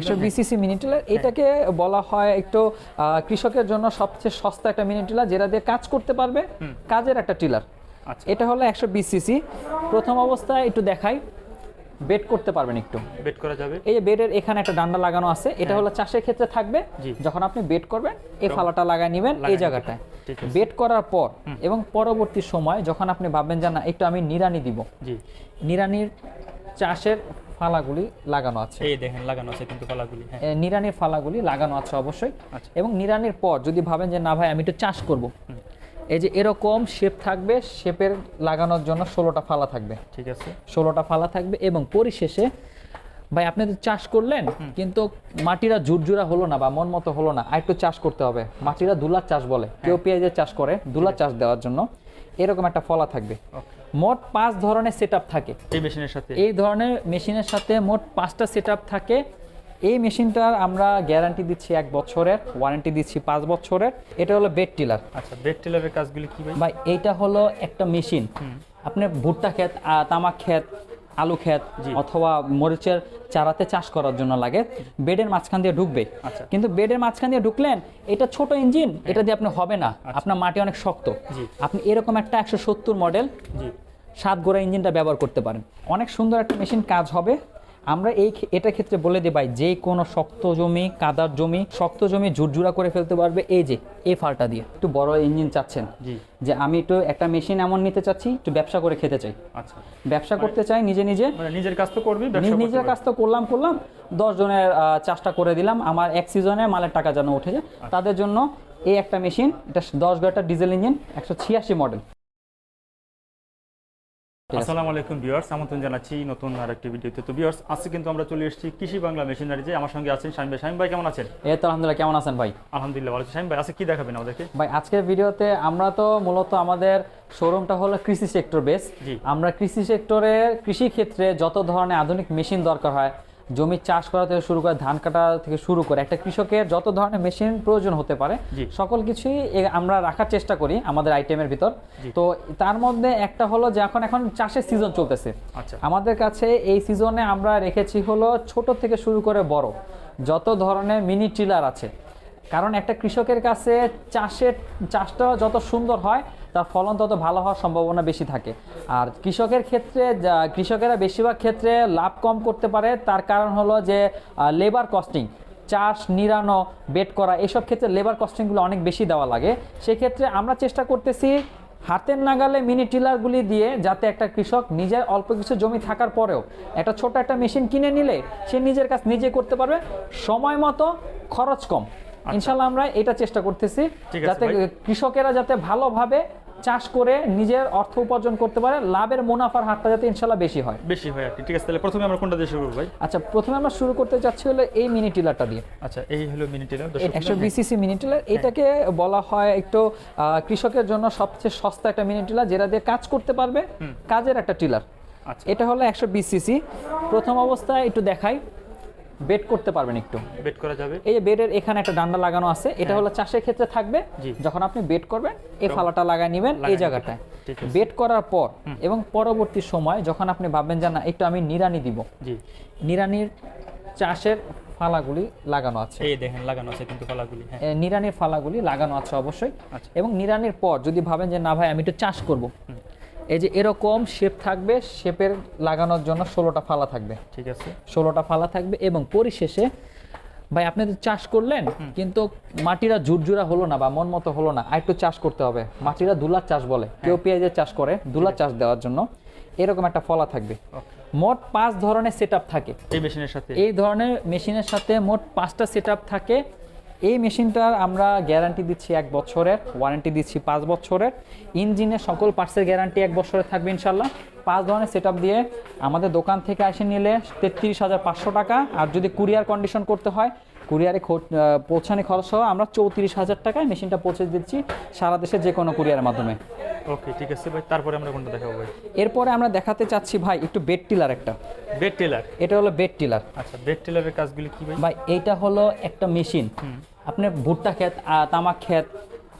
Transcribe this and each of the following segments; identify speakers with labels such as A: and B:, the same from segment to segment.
A: একশো বিসিসি mini tiller এটাকে বলা হয় একটু কৃষকের জন্য সবচেয়ে সস্তা একটা মিনি টিলার যেটা দিয়ে কাজ করতে পারবে কাজের একটা টিলার।
B: আচ্ছা।
A: এটা হলো একশো বিসিসি। প্রথম অবস্থায় একটু দেখাই বেড করতে পারবেন একটু।
B: বেট করা যাবে?
A: এই যে বেডের এখানে একটা ডান্ডা লাগানো আছে এটা হলো চাষের ক্ষেত্রে থাকবে। যখন আপনি বেড করবেন এই ফালাটা লাগাই নেবেন এই জায়গাটায়। বেড করার পর এবং পরবর্তী সময় যখন আপনি ভাববেন যে না একটু আমি নিরানি দিব। নিরানির চাষের ফালাগুলি লাগানো আছে।
B: এই দেখেন লাগানো আছে কিন্তু কলাগুলি হ্যাঁ।
A: নিরানির ফালাগুলি লাগানো আছে অবশ্যই।
B: আচ্ছা।
A: এবং নিরানির পর যদি ভাবেন যে না ভাই আমি একটু চাষ করব। এই যে এরকম শেপ থাকবে শেপের লাগানোর জন্য ষোলোটা ফালা থাকবে।
B: ঠিক আছে।
A: ষোলোটা ফালা থাকবে এবং পরিশেষে ভাই আপনি তো চাষ করলেন কিন্তু মাটিরা ঝুরঝুরা হলো না বা মন মতো হলো না। আর একটু চাষ করতে হবে। মাটিরা দুলার চাষ বলে।
B: হ্যাঁ।
A: কেউ পেঁয়াজের চাষ করে দুলার চাষ দেওয়ার জন্য। এরকম একটা ফলা থাকবে। মোট পাঁচ ধরনের সেট থাকে।
B: এই মেশিনের সাথে?
A: এই ধরনের মেশিনের সাথে মোট পাঁচটা সেট থাকে। এই মেশিনটার আমরা গ্যারান্টি দিচ্ছি এক বছরের ওয়ারেন্টি দিচ্ছি পাঁচ বছরের। এটা হলো বেড টিলার
B: আচ্ছা বেড টিলারের কাজগুলি কি ভাই?
A: ভাই এইটা হলো একটা মেশিন। আপনি ভুট্টা ক্ষেত তামাক ক্ষেত আলু ক্ষেত অথবা মরিচের চারাতে চাষ করার জন্য লাগে। বেডের মাঝখান দিয়ে ঢুকবে।
B: আচ্ছা।
A: কিন্তু বেডের মাঝখান দিয়ে ঢুকলেন এটা ছোট ইঞ্জিন এটা দিয়ে আপনি হবে না। আপনার মাটি অনেক শক্ত। আপনি এরকম একটা একশো সত্তর মডেল
B: জি।
A: সাত গোড়া ইঞ্জিনটা ব্যবহার করতে পারেন। অনেক সুন্দর একটা মেশিন কাজ হবে। আমরা এই এটার ক্ষেত্রে বলে দিই ভাই যে কোনো শক্ত জমি কাদার জমি শক্ত জমি ঝুরঝুরা করে ফেলতে পারবে এই যে এই ফালটা দিয়ে। একটু বড় ইঞ্জিন চাচ্ছেন
B: জি।
A: যে আমি একটু একটা মেশিন এমন নিতে চাচ্ছি একটু ব্যবসা করে খেতে চাই।
B: আচ্ছা।
A: ব্যবসা করতে চাই নিজে নিজে।
B: মানে নিজের কাজ তো করবি
A: নিজের কাজ তো করলাম করলাম। দশ জনের চাষটা করে দিলাম। আমার এক সিজনে মালের টাকা যেন উঠে যায়।
B: আচ্ছা।
A: তাদের জন্য এই একটা মেশিন এটা দশ গোটা ডিজেল ইঞ্জিন একশো ছিয়াশি মডেল।
B: আসসালামু আলাইকুম ভিউয়ার্স আমন্ত্রণ জানাচ্ছি নতুন আর একটি ভিডিওতে। তো ভিউয়ার্স আজকে কিন্তু আমরা চলে এসেছি কৃষি বাংলা মেশিনারিতে আমার সঙ্গে আছেন শাহিম ভাই। শাহিম ভাই কেমন আছেন?
A: এই তো আলহামদুলিল্লাহ কেমন আছেন ভাই?
B: আলহামদুলিল্লাহ ভালো আছি। শাহিম ভাই আজকে কি দেখাবেন আমাদেরকে?
A: ভাই আজকের ভিডিওতে আমরা তো মূলত আমাদের শোরুমটা হলো কৃষি সেক্টর বেস।
B: জি।
A: আমরা কৃষি সেক্টরে কৃষি ক্ষেত্রে যত ধরনের আধুনিক মেশিন দরকার হয় জমি চাষ করা থেকে শুরু করে ধান কাটা থেকে শুরু করে একটা কৃষকের যত ধরনের মেশিন প্রয়োজন হতে পারে সকল কিছুই আমরা রাখার চেষ্টা করি আমাদের আইটেমের ভিতর। তো তার মধ্যে একটা হলো যে এখন এখন চাষের সিজন চলতেছে।
B: আচ্ছা।
A: আমাদের কাছে এই সিজনে আমরা রেখেছি হলো ছোট থেকে শুরু করে বড়। যত ধরনের মিনি টিলার আছে কারণ একটা কৃষকের কাছে চাষের চাষটা যত সুন্দর হয়, তার ফলন তত ভালো হওয়ার সম্ভাবনা বেশি থাকে। আর কৃষকের ক্ষেত্রে কৃষকেরা বেশিরভাগ ক্ষেত্রে লাভ কম করতে পারে, তার কারণ হলো যে লেবার কস্টিং চাষ, নিরানো বেড করা, এসব ক্ষেত্রে লেবার কস্টিংগুলো অনেক বেশি দেওয়া লাগে। সেক্ষেত্রে আমরা চেষ্টা করতেছি হাতের নাগালে মিনি টিলারগুলি দিয়ে যাতে একটা কৃষক নিজের অল্প কিছু জমি থাকার পরেও একটা ছোট একটা মেশিন কিনে নিলে, সে নিজের কাজ নিজে করতে পারবে। সময় মতো খরচ কম। ইনশাল্লাহ আমরা এটা চেষ্টা করতেছি যাতে কৃষকেরা যাতে ভালোভাবে চাষ করে নিজের অর্থ উপার্জন করতে পারে লাভের মুনাফার হারটা যাতে ইনশাল্লাহ বেশি হয়।
B: বেশি হয় আর ঠিক আছে তাহলে প্রথমে আমরা কোনটা দিয়ে শুরু করব ভাই?
A: আচ্ছা প্রথমে আমরা শুরু করতে যাচ্ছি হলো এই মিনি টিলারটা দিয়ে।
B: আচ্ছা এই হলো মিনি টেলার
A: একশো বিসিসি মিনি টিলার এটাকে বলা হয় একটু কৃষকের জন্য সবচেয়ে সস্তা একটা মিনি টিলার যেটা দিয়ে কাজ করতে পারবে কাজের একটা টিলার।
B: আচ্ছা।
A: এটা হলো একশো বিসিসি। প্রথম অবস্থায় একটু দেখাই। বেড করতে পারবেন একটু।
B: বেট করা যাবে।
A: এই যে বেডের এখানে একটা ডান্ডা লাগানো আছে এটা হলো চাষের ক্ষেত্রে থাকবে। যখন আপনি বেড করবেন এই ফালাটা লাগাই নেবেন এই জায়গাটায়। বেড করার পর এবং পরবর্তী সময় যখন আপনি ভাববেন যে না একটু আমি নিরানি দিব।
B: জি।
A: নিরানির চাষের ফালাগুলি লাগানো আছে।
B: এই দেখেন লাগানো আছে কিন্তু কলাগুলি হ্যাঁ।
A: নিরানির ফালাগুলি লাগানো আছে অবশ্যই।
B: আচ্ছা।
A: এবং নিরানির পর যদি ভাবেন যে না ভাই আমি একটু চাষ করব। এই যে এরকম শেপ থাকবে শেপের লাগানোর জন্য ষোলোটা ফালা থাকবে।
B: ঠিক আছে।
A: ষোলোটা ফালা থাকবে এবং পরিশেষে ভাই আপনি তো চাষ করলেন কিন্তু মাটিরা ঝুরঝুরা হলো না বা মন মতো হলো না। আর একটু চাষ করতে হবে। মাটিরা দুলার চাষ বলে। কেউ পেঁয়াজের চাষ করে দুলার চাষ দেওয়ার জন্য। এরকম একটা ফলা থাকবে। মোট পাঁচ ধরনের সেট থাকে।
B: এই মেশিনের সাথে?
A: এই ধরনের মেশিনের সাথে মোট পাঁচটা সেট থাকে। এই মেশিনটার আমরা গ্যারান্টি দিচ্ছি এক বছরের ওয়ারেন্টি দিচ্ছি পাঁচ বছরের। ইঞ্জিনের সকল পার্টসের গ্যারান্টি এক বছরের থাকবে ইনশাল্লাহ পাঁচ ধরনের সেট দিয়ে আমাদের দোকান থেকে আসে নিলে তেত্রিশ হাজার পাঁচশো টাকা। আর যদি কুরিয়ার কন্ডিশন করতে হয় কুরিয়ারে পৌঁছানি খরচ সহ আমরা চৌত্রিশ হাজার টাকায় মেশিনটা পৌঁছে দিচ্ছি সারা দেশে যে কোনো কুরিয়ারের মাধ্যমে।
B: ওকে ঠিক আছে ভাই তারপরে আমরা কোনটা দেখাবো ভাই?
A: এরপরে আমরা দেখাতে চাচ্ছি ভাই একটু বেড টিলার একটা।
B: বেট টেলার
A: এটা হলো বেড টিলার
B: আচ্ছা বেট টেলারের কাজগুলি কি ভাই?
A: ভাই এইটা হলো একটা মেশিন আপনি ভুট্টা ক্ষেত তামাক ক্ষেত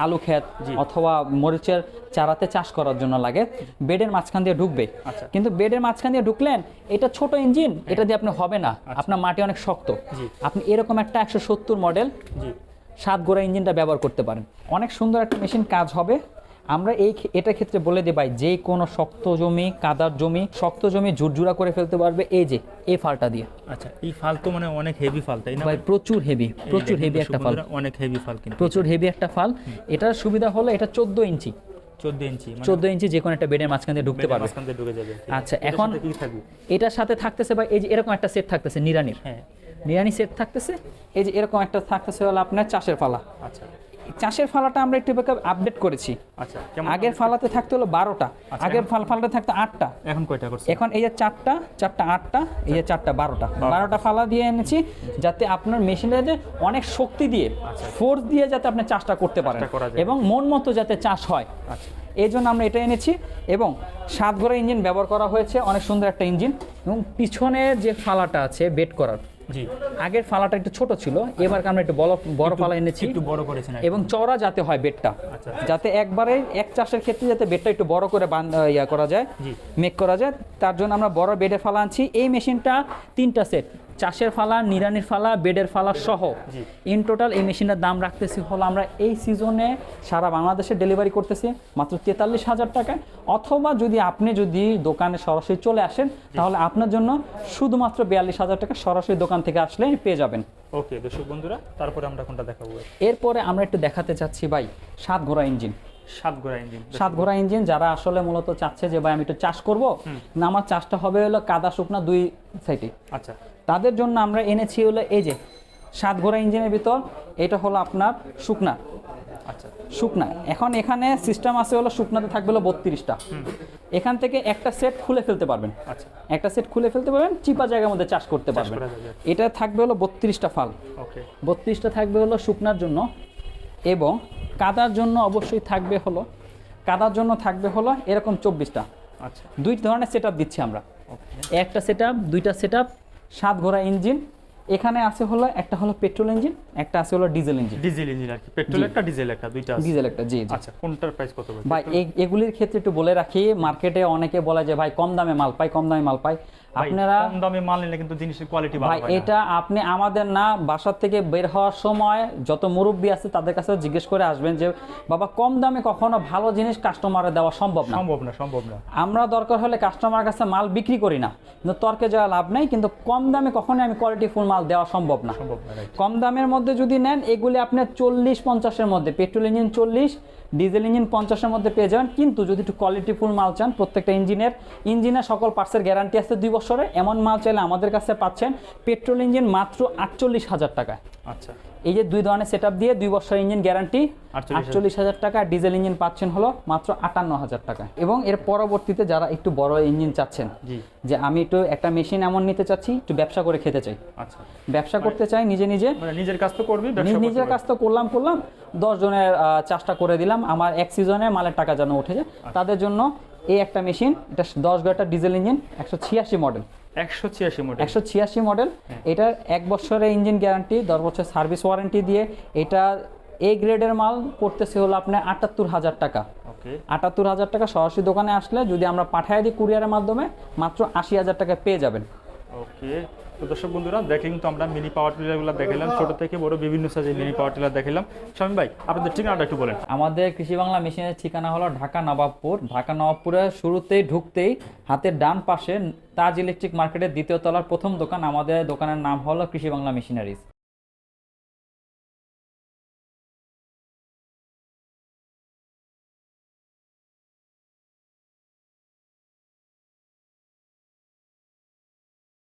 A: আলু ক্ষেত অথবা মরিচের চারাতে চাষ করার জন্য লাগে। বেডের মাঝখান দিয়ে ঢুকবে।
B: আচ্ছা।
A: কিন্তু বেডের মাঝখান দিয়ে ঢুকলেন এটা ছোট ইঞ্জিন এটা দিয়ে আপনি হবে না। আপনার মাটি অনেক শক্ত। আপনি এরকম একটা একশো সত্তর মডেল সাত গোড়া ইঞ্জিনটা ব্যবহার করতে পারেন। অনেক সুন্দর একটা মেশিন কাজ হবে। আমরা এই এটার ক্ষেত্রে বলে দিই ভাই যে কোনো শক্ত জমি কাদার জমি শক্ত জমি ঝুরঝুরা করে ফেলতে পারবে এই যে এই ফালটা দিয়ে।
B: আচ্ছা এই ফাল তো মানে অনেক হেভি ফাল তাই না
A: ভাই প্রচুর হেভি প্রচুর হেভি একটা ফাল।
B: অনেক হেভি ফাল কিন্তু।
A: প্রচুর হেভি একটা ফাল। এটার সুবিধা হলো এটা চোদ্দ ইঞ্চি।
B: চোদ্দ ইঞ্চি মানে
A: চোদ্দ ইঞ্চি যে কোনো একটা বেডের মাঝখান দিয়ে ঢুকতে পারবে।
B: মাঝখান দিয়ে ঢুকে যাবে।
A: আচ্ছা, এখন- এটার সাথে থাকতেছে ভাই এই যে এরকম একটা সেট থাকতেছে নিরানির
B: হ্যাঁ।
A: নিরানি সেট থাকতেছে এই যে এরকম একটা থাকতেছে হলো আপনার চাষের ফালা
B: আচ্ছা।
A: চাষের ফালাটা আমরা একটু আপডেট করেছি।
B: আচ্ছা
A: আগের ফালাতে থাকতো হলো বারোটা আগের ফাল ফালাতে থাকতো আটটা।
B: এখন কয়টা করছে
A: এখন এই যে চারটা চারটা আটটা এই যে চারটা বারোটা। বারোটা। ফালা দিয়ে এনেছি যাতে আপনার মেশিনে অনেক শক্তি দিয়ে ফোর্স দিয়ে যাতে আপনি চাষটা করতে পারেন। এবং মন মতো যাতে চাষ হয়।
B: আচ্ছা।
A: এই জন্য আমরা এটা এনেছি এবং সাত ঘোড়া ইঞ্জিন ব্যবহার করা হয়েছে অনেক সুন্দর একটা ইঞ্জিন এবং পিছনে যে ফালাটা আছে বেড করার
B: জি।
A: আগের ফালাটা একটু ছোট ছিল এবার আমরা একটু বড় বড় ফালা এনেছি।
B: একটু বড় করেছি
A: এবং চওড়া যাতে হয় বেডটা।
B: আচ্ছা।
A: যাতে একবারে এক চাষের ক্ষেত্রে যাতে বেডটা একটু বড় করে বান ইয়া করা যায়। মেক করা যায় তার জন্য আমরা বড় বেডে ফালা আনছি। এই মেশিনটা তিনটা সেট চাষের ফালা নিরানির ফালা বেডের ফালা সহ ইন টোটাল এই মেশিনটার দাম রাখতেছি হলো আমরা এই সিজনে সারা বাংলাদেশে ডেলিভারি করতেছি মাত্র তেতাল্লিশ হাজার টাকায়। অথবা যদি আপনি যদি দোকানে সরাসরি চলে আসেন তাহলে আপনার জন্য শুধুমাত্র বিয়াল্লিশ হাজার টাকা সরাসরি দোকান থেকে আসলে পেয়ে যাবেন।
B: ওকে দর্শক বন্ধুরা তারপরে আমরা কোনটা দেখাবো?
A: এরপরে আমরা একটু দেখাতে চাচ্ছি ভাই সাত ঘোড়া ইঞ্জিন
B: সাত গোড়া ইঞ্জিন
A: সাত ঘোড়া ইঞ্জিন যারা আসলে মূলত চাচ্ছে যে ভাই আমি একটু চাষ করব না আমার চাষটা হবে হলো কাদা শুকনা দুই সাইডে
B: আচ্ছা।
A: তাদের জন্য আমরা এনেছি হলো এই যে সাত ঘোড়া ইঞ্জিনের ভিতর এটা হলো আপনার শুকনা।
B: আচ্ছা।
A: শুকনা। এখন এখানে সিস্টেম আছে হলো শুকনাতে থাকবে হলো বত্রিশটা। এখান থেকে একটা সেট খুলে ফেলতে পারবেন।
B: আচ্ছা।
A: একটা সেট খুলে ফেলতে পারবেন চিপা জায়গার মধ্যে চাষ করতে পারবেন। এটা থাকবে হলো বত্রিশটা ফাল।
B: ওকে।
A: বত্রিশটা থাকবে হলো শুকনার জন্য এবং কাদার জন্য অবশ্যই থাকবে হলো কাদার জন্য থাকবে হলো এরকম চব্বিশটা।
B: আচ্ছা।
A: দুই ধরনের সেট দিচ্ছি আমরা। একটা সেট দুইটা সেট সাত ঘোড়া ইঞ্জিন। এখানে আছে হলো একটা হলো পেট্রোল ইঞ্জিন একটা আছে হলো ডিজেল ইঞ্জিন।
B: ডিজেল ইঞ্জিন আর কি। পেট্রোল একটা ডিজেল একটা দুইটা আছে।
A: ডিজেল একটা জি জি।
B: আচ্ছা কোনটার প্রাইস কত ভাই?
A: এগুলির ক্ষেত্রে একটু বলে রাখি মার্কেটে অনেকে বলে যে ভাই কম দামে মাল পাই কম দামে মাল পাই। আপনারা
B: কম দামে মাল নিলে কিন্তু জিনিসের কোয়ালিটি ভালো হয়
A: এটা আপনি আমাদের না বাসার থেকে বের হওয়ার সময় যত মুরব্বী আছে তাদের কাছে জিজ্ঞেস করে আসবেন যে বাবা কম দামে কখনো ভালো জিনিস কাস্টমারে দেওয়া সম্ভব না?
B: সম্ভব না সম্ভব না।
A: আমরা দরকার হলে কাস্টমার কাছে মাল বিক্রি করি না। কিন্তু তর্কে যাওয়া লাভ নেই কিন্তু কম দামে কখনোই আমি কোয়ালিটি ফুল মাল দেওয়া সম্ভব না।
B: সম্ভব না
A: কম দামের মধ্যে যদি নেন এগুলি আপনার চল্লিশ পঞ্চাশের মধ্যে পেট্রোল ইঞ্জিন চল্লিশ ডিজেল ইঞ্জিন পঞ্চাশের মধ্যে পেয়ে যাবেন। কিন্তু যদি একটু কোয়ালিটি ফুল মাল চান প্রত্যেকটা ইঞ্জিনের ইঞ্জিনের সকল পার্টসের গ্যারান্টি আছে দুই বছরে এমন মাল চাইলে আমাদের কাছে পাচ্ছেন পেট্রোল ইঞ্জিন মাত্র আটচল্লিশ হাজার টাকায়
B: আচ্ছা।
A: এই যে দুই ধরনের সেট দিয়ে দুই বছর ইঞ্জিন গ্যারান্টি আটচল্লিশ হাজার। টাকা ডিজেল ইঞ্জিন পাচ্ছেন হলো মাত্র আটান্ন হাজার টাকা। এবং এর পরবর্তীতে যারা একটু বড় ইঞ্জিন চাচ্ছেন যে আমি একটু একটা মেশিন এমন নিতে চাচ্ছি একটু ব্যবসা করে খেতে চাই।
B: আচ্ছা।
A: ব্যবসা করতে চাই নিজে নিজে।
B: মানে নিজের কাজ তো করবি
A: নিজের কাজ তো করলাম করলাম। দশ জনের চাষটা করে দিলাম। আমার এক সিজনে মালের টাকা যেন উঠে যায়।
B: আচ্ছা।
A: তাদের জন্য এই একটা মেশিন এটা দশ গাড়িটা ডিজেল ইঞ্জিন একশো ছিয়াশি মডেল।
B: একশো ছিয়াশি মডেল।
A: একশো ছিয়াশি মডেল।
B: হ্যাঁ।
A: এটার এক বছরের ইঞ্জিন গ্যারান্টি দশ বছর সার্ভিস ওয়ারেন্টি দিয়ে। এটা এ গ্রেডের মাল করতেছে হলো আপনার আটাত্তর হাজার টাকা। আটাত্তর হাজার টাকা সরাসরি দোকানে আসলে যদি আমরা পাঠাই দিই কুরিয়ারের মাধ্যমে মাত্র আশি হাজার টাকা পেয়ে যাবেন।
B: ওকে। তো দর্শক বন্ধুরা দেখে কিন্তু আমরা মিনি পাওয়ার টিলারগুলো দেখালাম ছোট থেকে বড় বিভিন্ন সাইজের মিনি পাওয়ার টিলার দেখালাম স্বামী ভাই, আপনাদের ঠিকানাটা একটু বলেন।
A: আমাদের কৃষি বাংলা মেশিনের ঠিকানা হলো ঢাকা নবাবপুর। ঢাকা নবাবপুরে শুরুতেই ঢুকতেই হাতের ডান পাশে তাজ ইলেকট্রিক মার্কেটের দ্বিতীয় তলার প্রথম দোকান। আমাদের দোকানের নাম হলো কৃষি বাংলা মেশিনারিজ।